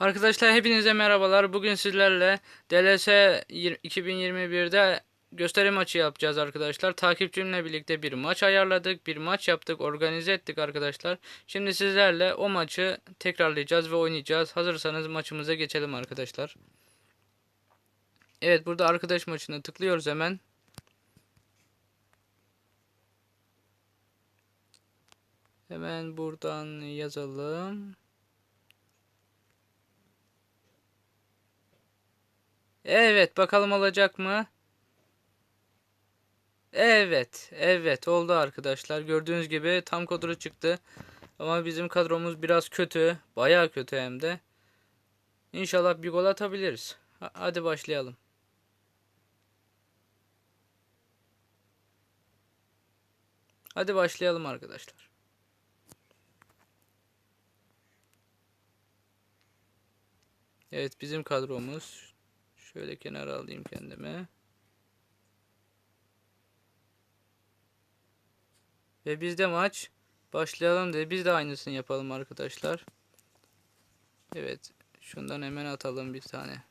Arkadaşlar hepinize merhabalar. Bugün sizlerle DLS yir- 2021'de gösteri maçı yapacağız arkadaşlar. Takipçimle birlikte bir maç ayarladık. Bir maç yaptık. Organize ettik arkadaşlar. Şimdi sizlerle o maçı tekrarlayacağız ve oynayacağız. Hazırsanız maçımıza geçelim arkadaşlar. Evet burada arkadaş maçına tıklıyoruz hemen. Hemen buradan yazalım. Evet, bakalım olacak mı? Evet, evet oldu arkadaşlar. Gördüğünüz gibi tam kadro çıktı. Ama bizim kadromuz biraz kötü. Bayağı kötü hem de. İnşallah bir gol atabiliriz. Ha- Hadi başlayalım. Hadi başlayalım arkadaşlar. Evet bizim kadromuz. Şöyle kenara alayım kendime. Ve bizde maç. Başlayalım dedi. Biz de aynısını yapalım arkadaşlar. Evet. Şundan hemen atalım bir tane.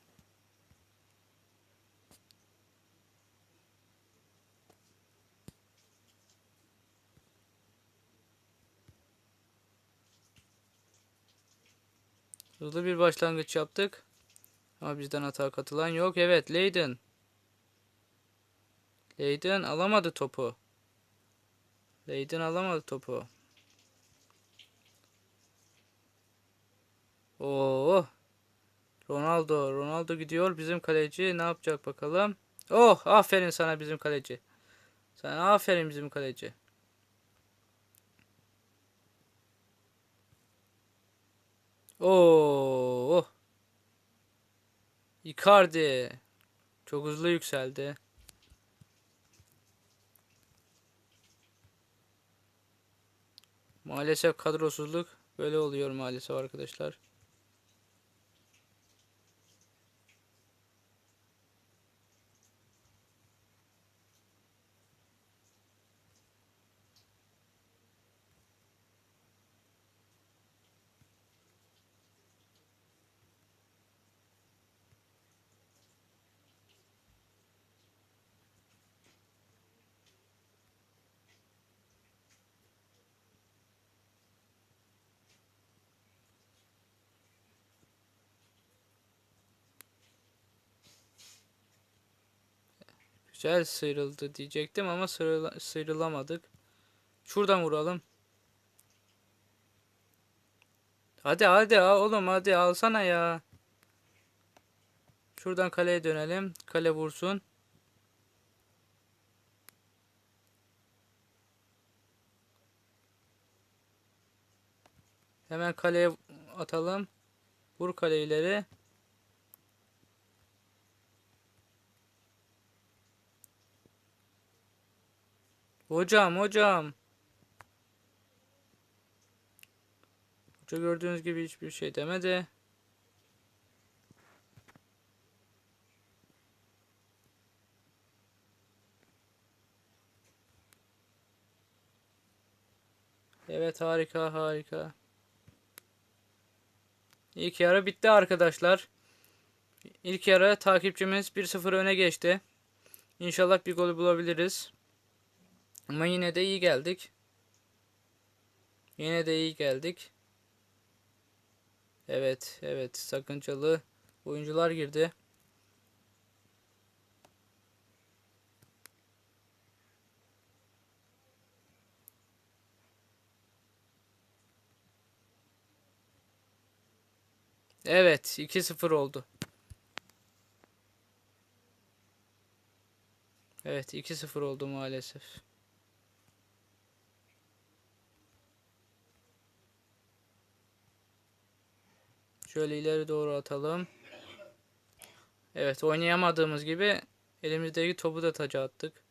Hızlı bir başlangıç yaptık. Ama bizden hata katılan yok. Evet Leyden. Leyden alamadı topu. Leyden alamadı topu. Oo. Ronaldo. Ronaldo gidiyor. Bizim kaleci ne yapacak bakalım. Oh aferin sana bizim kaleci. Sana aferin bizim kaleci. Oo. Icardi. Çok hızlı yükseldi. Maalesef kadrosuzluk böyle oluyor maalesef arkadaşlar. Güzel sıyrıldı diyecektim ama sıyrıla- sıyrılamadık. Şuradan vuralım. Hadi hadi al oğlum hadi alsana ya. Şuradan kaleye dönelim. Kale vursun. Hemen kaleye atalım. Vur kale ileri. Hocam hocam. Hoca gördüğünüz gibi hiçbir şey demedi. Evet harika harika. İlk yarı bitti arkadaşlar. İlk yarı takipçimiz 1-0 öne geçti. İnşallah bir gol bulabiliriz. Ama yine de iyi geldik. Yine de iyi geldik. Evet, evet. Sakıncalı oyuncular girdi. Evet, 2-0 oldu. Evet, 2-0 oldu maalesef. Şöyle ileri doğru atalım. Evet oynayamadığımız gibi elimizdeki topu da taca attık.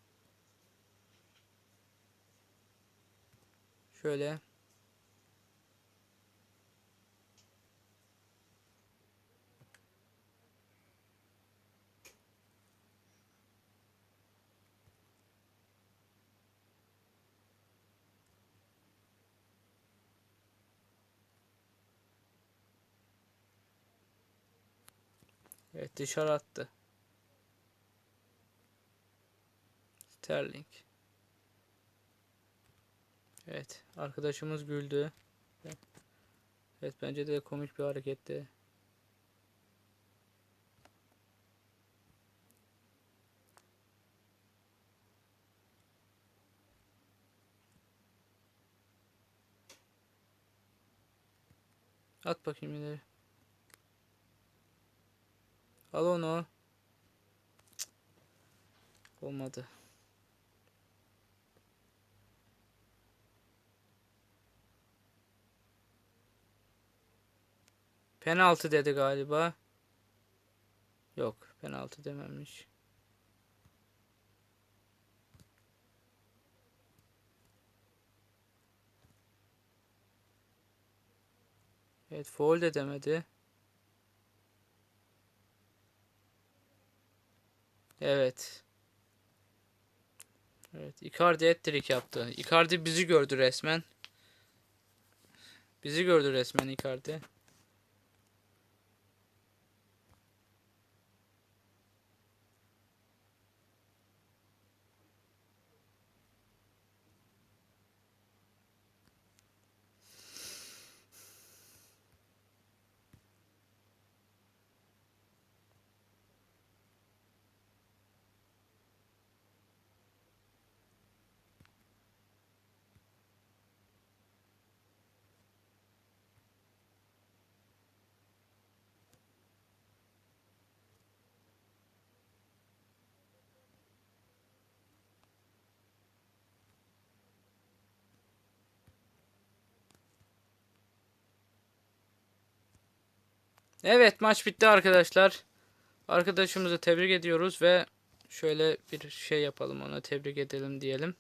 Şöyle. Evet dışarı attı. Sterling. Evet arkadaşımız güldü. Evet bence de komik bir hareketti. At bakayım ileri. Al onu. Cık. Olmadı. Penaltı dedi galiba. Yok, penaltı dememiş. Evet, foul de demedi. Evet. Evet, Icardi hat-trick yaptı. Icardi bizi gördü resmen. Bizi gördü resmen Icardi. Evet maç bitti arkadaşlar. Arkadaşımızı tebrik ediyoruz ve şöyle bir şey yapalım ona tebrik edelim diyelim.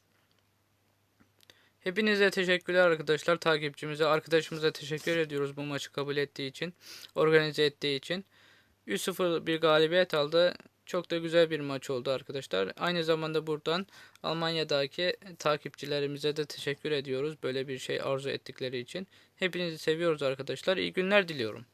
Hepinize teşekkürler arkadaşlar takipçimize arkadaşımıza teşekkür ediyoruz bu maçı kabul ettiği için organize ettiği için. 3-0 bir galibiyet aldı. Çok da güzel bir maç oldu arkadaşlar. Aynı zamanda buradan Almanya'daki takipçilerimize de teşekkür ediyoruz böyle bir şey arzu ettikleri için. Hepinizi seviyoruz arkadaşlar. İyi günler diliyorum